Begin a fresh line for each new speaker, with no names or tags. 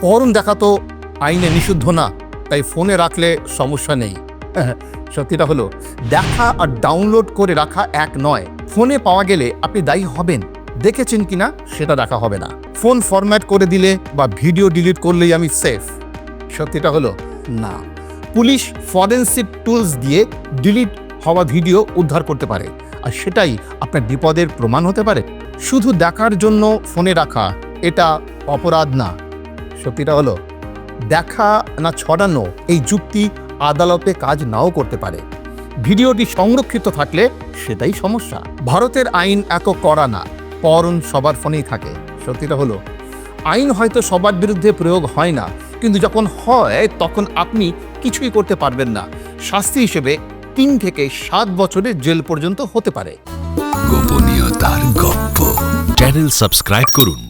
পরন দেখা তো আইনে নিষিদ্ধ না, তাই ফোনে রাখলে সমস্যা নেই। সত্যিটা হলো, দেখা আর ডাউনলোড করে রাখা এক নয়। ফোনে পাওয়া গেলে আপনি দায়ী হবেন, দেখেছেন কিনা সেটা দেখা হবে না। ফোন ফরম্যাট করে দিলে বা ভিডিও ডিলিট করলেই আমি সেফ সত্যিটা হলো, না। পুলিশ ফরেন্সিক টুলস দিয়ে ডিলিট হওয়া ভিডিও উদ্ধার করতে পারে। আর সেটাই আপনার বিপদের প্রমাণ হতে পারে। শুধু দেখার জন্য ফোনে রাখা, এটা অপরাধ না। সত্যিটা হলো, দেখা না ছড়ানো এই যুক্তি আদালতে কাজ নাও করতে পারে। ভিডিওটি সংরক্ষিত থাকলে সেটাই সমস্যা। ভারতের আইন এত কড়া না, পরন সবার ফোনেই থাকে, সত্যিটা হলো। আইন হয়তো সবার বিরুদ্ধে প্রয়োগ হয় না, কিন্তু যখন হয়, তখন আপনি কিছুই করতে পারবেন না। শাস্তি হিসেবে তিন থেকে সাত বছরের জেল পর্যন্ত হতে পারে।
গোপনীয়তার গপ্প। চ্যানেল সাবস্ক্রাইব করুন।